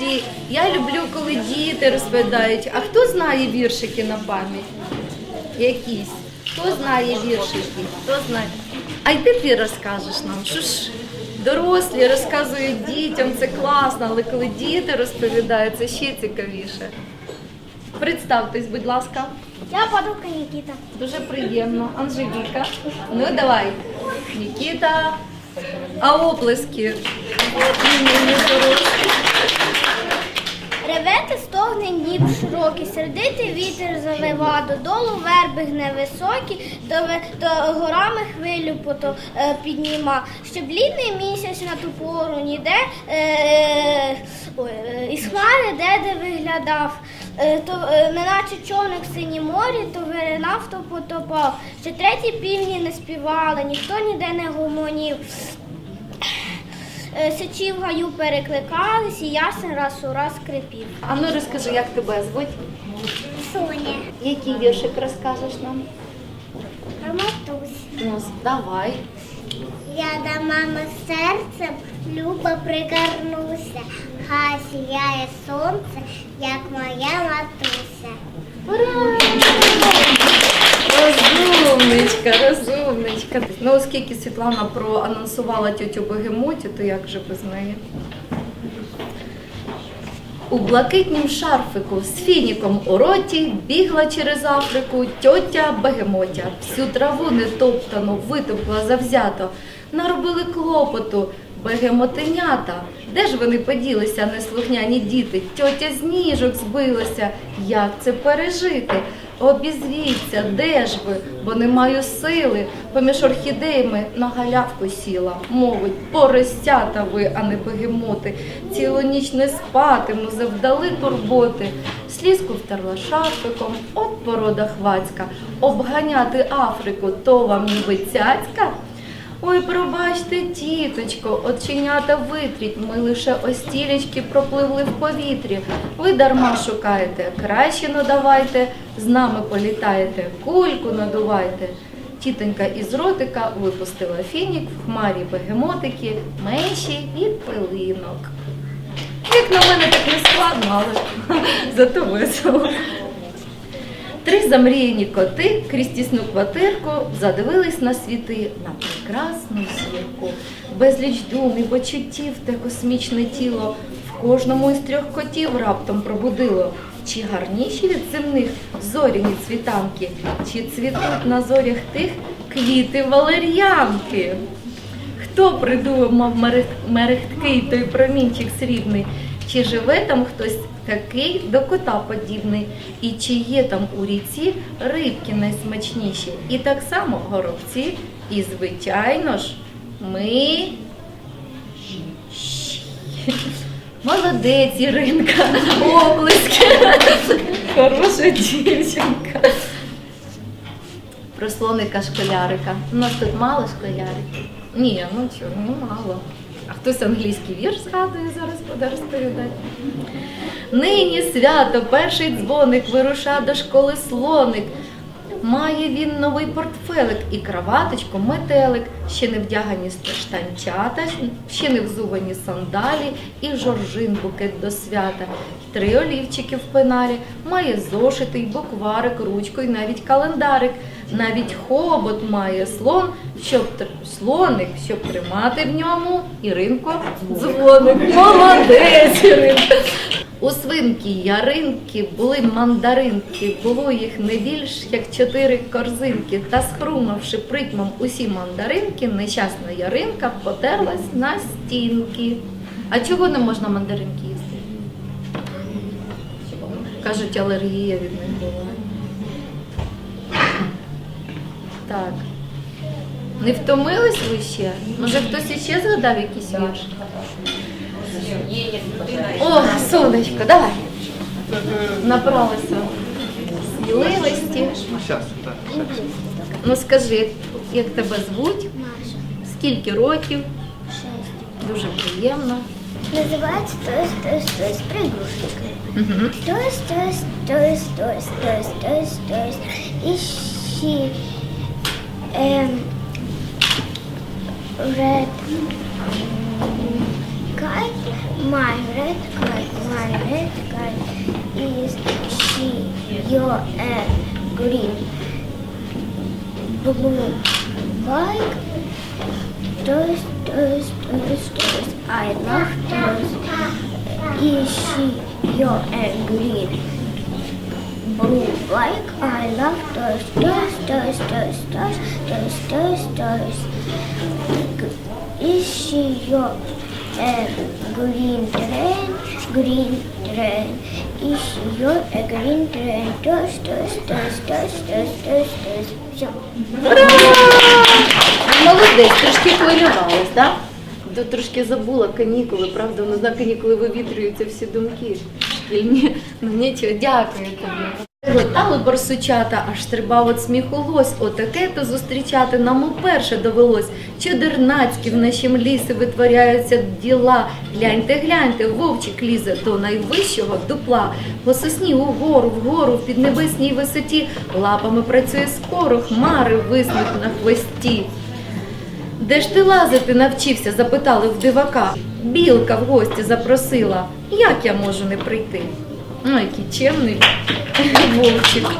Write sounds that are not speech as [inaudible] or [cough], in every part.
студії. Я люблю, коли діти розповідають. А хто знає віршики на пам'ять? Якісь? Хто знає віршики? Хто знає? А йди ти розкажеш нам, що ж дорослі розказують дітям, це класно, але коли діти розповідають, це ще цікавіше. Представтесь, будь ласка. Я подруга Нікіта. Дуже приємно. Анжеліка. Ну давай. Нікіта. А оплески. Дорослі. Ревети стогне Дніп широкий, сердитий вітер завива, додолу верби гне високі, до, до горами хвилю пото, е, підніма. Ще блідний місяць на ту пору ніде е, е, із хмари де де виглядав. Е, то е, неначе човник в синім морі, то виринав, то потопав. Ще треті півні не співали, ніхто ніде не гомонів. Е, Сичі в гаю перекликались, і ясен раз у раз скрипів. А ну розкажи, як тебе звуть? Соня, Який віршик розкажеш нам? матусь. Ну, давай. Я до мами серцем любо пригорнуся, хай сіяє сонце, як моя матуся. Ура! Розумничка, розумничка. Ну, оскільки Світлана проанонсувала тьотю Бегемоті, то як же без неї? У блакитнім шарфику з фініком у роті бігла через Африку тьотя Бегемотя. Всю траву нетоптану витопла завзято. Наробили клопоту бегемотенята. Де ж вони поділися, неслухняні діти? Тьотя з ніжок збилася. Як це пережити? Обізвіться, де ж ви? Бо не маю сили. Поміж орхідеями на галявку сіла. Мовить, поростята ви, а не бегемоти. Цілу ніч не спатиму, завдали турботи. Слізку втерла шарфиком, от порода хвацька. Обганяти Африку, то вам ніби цяцька. Ой, пробачте, тіточко, оченята витріть, ми лише остілечки пропливли в повітрі. Ви дарма шукаєте, краще надавайте, з нами політаєте, кульку надувайте. Тітонька із ротика випустила фінік в хмарі бегемотики, менші від пилинок. Як на мене так не складно, але [laughs] зато весело. Три замріяні коти крізь тісну квартирку задивились на світи на прекрасну зірку. Безліч дум і почуттів те космічне тіло в кожному із трьох котів раптом пробудило. Чи гарніші від земних зоряні цвітанки, чи цвітуть на зорях тих квіти валер'янки? Хто придумав мерех- мерехткий той промінчик срібний? Чи живе там хтось такий до кота подібний? І чи є там у ріці рибки найсмачніші? І так само горобці, і звичайно ж, ми. [laughs] Молодець, Іринка, облиски. Хороша дівчинка. Про слоника школярика. У нас тут мало школяриків. Ні, ну чого, ну мало. А хтось англійський вірш згадує, зараз буде розповідати. Нині свято, перший дзвоник вируша до школи слоник. Має він новий портфелик і краваточку, метелик, ще не вдягані штанчата, ще не взувані сандалі, і жоржин букет до свята, три олівчики в пеналі, має зошити, й букварик, ручку, й навіть календарик. Навіть хобот має слон, щоб слоник, щоб тримати в ньому Іринко дзвоник. Молодець, Іринко. У свинки яринки були мандаринки, було їх не більш як чотири корзинки. Та схрумавши притьмом усі мандаринки, нещасна яринка потерлась на стінки. А чого не можна мандаринки їсти? Кажуть, алергія від них була. Так. Не втомились ви ще? Може хтось іще згадав якийсь вірш? О, сонечко, давай. Набралася сміливості. Ну скажи, як тебе звуть? Скільки років? Шесть. Дуже приємно. Називається «Тось, тось, тось, пригрушник». Угу. Тось, тось, тось, тось, тось, тось, тось. І ще ем, red, mm, kite, my red kite, my red kite. Is she your and green? Blue, like toast, toast, toast, toast. I love toast. Is she your and green? Blue, like I love toast, toast, toast, toast, toast, toast, toast, toast. She your and green train? Green train. She your a green train? Toast, toast, toast, toast, toast, toast, toast. Все. Молодець, трошки хвилювалась, так? Да? Трошки забула канікули, правда, воно на канікули вивітрюються всі думки. Шкільні. Ну нічого, дякую тобі. Летали борсучата, аж стрибав от сміху лось. Отаке то зустрічати нам уперше довелось. Чудернацькі в нашім лісі витворяються діла. Гляньте, гляньте, вовчик лізе до найвищого дупла. По сосні угору, вгору, в піднебесній висоті. Лапами працює скоро, хмари виснуть на хвості. Де ж ти лазити навчився? запитали в дивака. Білка в гості запросила. Як я можу не прийти? Ну, який чемний [laughs] вовчик.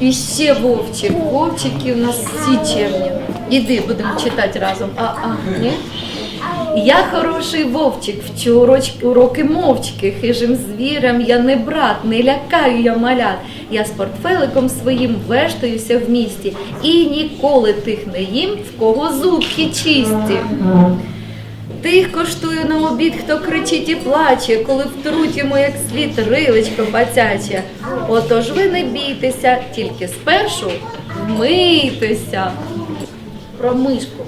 І ще вовчик. Вовчики у нас всі чемні. Іди, будемо читати разом. А, а, ні? Я хороший вовчик, вчу уроки мовчки, хижим звірям я не брат, не лякаю я малят. Я з портфеликом своїм вештаюся в місті і ніколи тих не їм, в кого зубки чисті. Тих коштую на обід, хто кричить і плаче, коли втруть йому як слід рилечко бацяче. Отож ви не бійтеся, тільки спершу вмийтеся. Про мишку.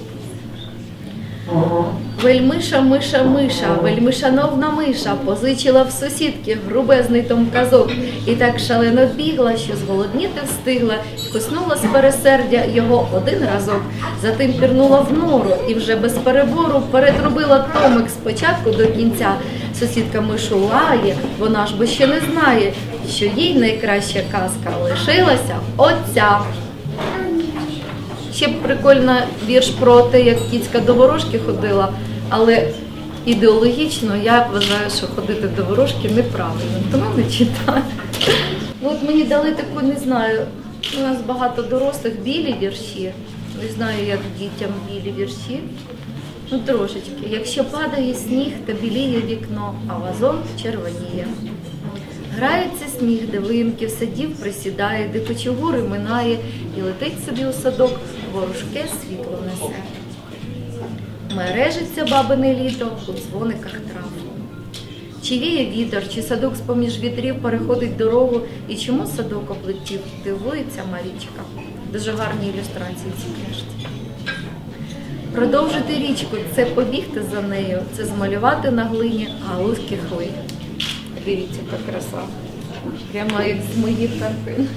Вельмиша, миша, миша, вельми шановна миша, позичила в сусідки грубезний том казок, і так шалено бігла, що зголодніти встигла, куснула з пересердя його один разок. Затим пірнула в нору і вже без перебору перетробила томик спочатку до кінця. Сусідка мишу лає, вона ж бо ще не знає, що їй найкраща казка лишилася оця. Ще б прикольно вірш про те, як кіцька до ворожки ходила, але ідеологічно я вважаю, що ходити до ворожки неправильно, тому не читаю. Ну, От мені дали таку, не знаю, у нас багато дорослих білі вірші. Не знаю, як дітям білі вірші. Ну, трошечки. Якщо падає сніг, то біліє вікно, а вазон червоніє. Грається сніг, де виїмки в садів присідає, де кочугури минає, і летить собі у садок, ворожке світло несе. Мережиться бабине літо у дзвониках трав. Чи віє вітер, чи садок з-поміж вітрів переходить дорогу, і чому садок облетів, дивується Марічка. Дуже гарні ілюстрації ці книжці. Продовжити річку це побігти за нею, це змалювати на глині галузькі хвилі. Дивіться, яка краса. Прямо як з моїх картин.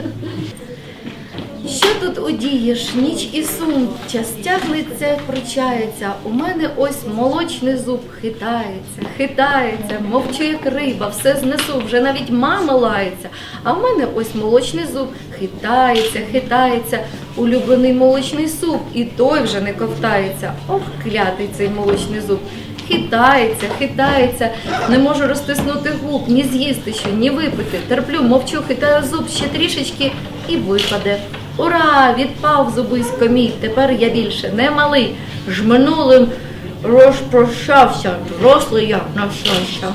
Що тут удієш? Ніч і сум, час тягнеться, пручається. У мене ось молочний зуб хитається, хитається, мовчу як риба, все знесу, вже навіть мама лається. А в мене ось молочний зуб хитається, хитається, улюблений молочний суп, і той вже не ковтається. Ох, клятий цей молочний зуб. Хитається, хитається, не можу розтиснути губ, ні з'їсти що, ні випити. Терплю, мовчу, хитаю зуб ще трішечки і випаде. Ура! Відпав зубисько мій, тепер я більше не малий. Ж минулим розпрощався, дорослий я на щастя.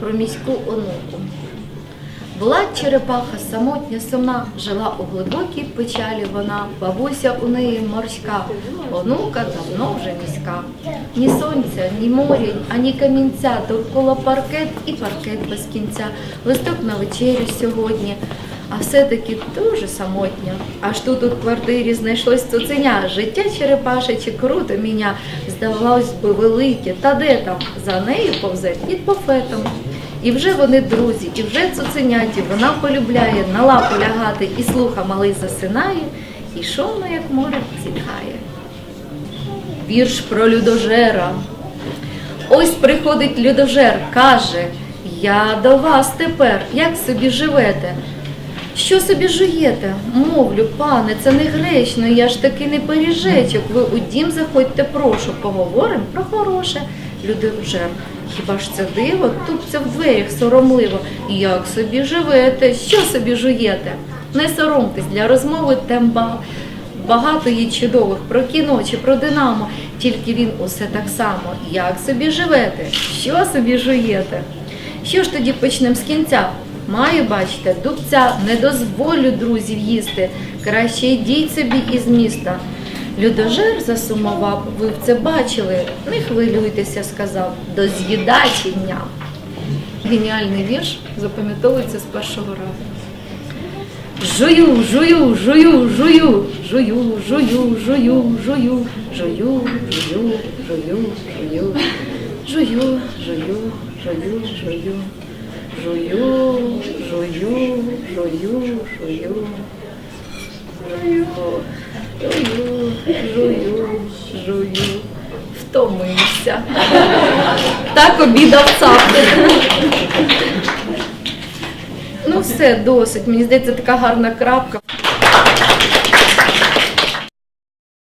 Про міську онуку. Була черепаха самотня сумна, жила у глибокій печалі вона, бабуся у неї морська, онука давно вже міська. Ні сонця, ні моря, ані камінця, довкола паркет і паркет без кінця, листок на вечерю сьогодні. А все-таки дуже самотня. Аж тут у квартирі знайшлось цуценя. Життя черепашечі круто міня. Здавалось би, велике, та де там? За нею повзе під буфетом. І вже вони друзі, і вже цуценяті, вона полюбляє на лапу лягати, і слуха малий засинає, і шумно, як море, зітхає. Вірш про людожера. Ось приходить людожер, каже, я до вас тепер, як собі живете? Що собі жуєте? Мовлю, пане, це не гречно, я ж таки не пиріжечок. Ви у дім заходьте, прошу, поговоримо про хороше. Люди вже. Хіба ж це диво? Тупця в дверях соромливо. Як собі живете? Що собі жуєте? Не соромтесь, для розмови тем ба- Багато є чудових про кіно чи про Динамо, тільки він усе так само. Як собі живете? Що собі жуєте? Що ж тоді почнемо з кінця? Маю, бачите, дубця, не дозволю друзів їсти. Краще йдіть собі із міста. Людожер засумував, ви це бачили. Не хвилюйтеся, сказав, до з'їдачення. Геніальний вірш запам'ятовується з першого разу. Жую, жую, жую, жую, жую, жую, жую, жую, жую, жую, жую, жую, жую, жую, жую, жую, жую, жую, жую, жую, жую, жую, жую, жую. Втомився. Так обідав цапки. Ну все, досить. Мені здається, така гарна крапка.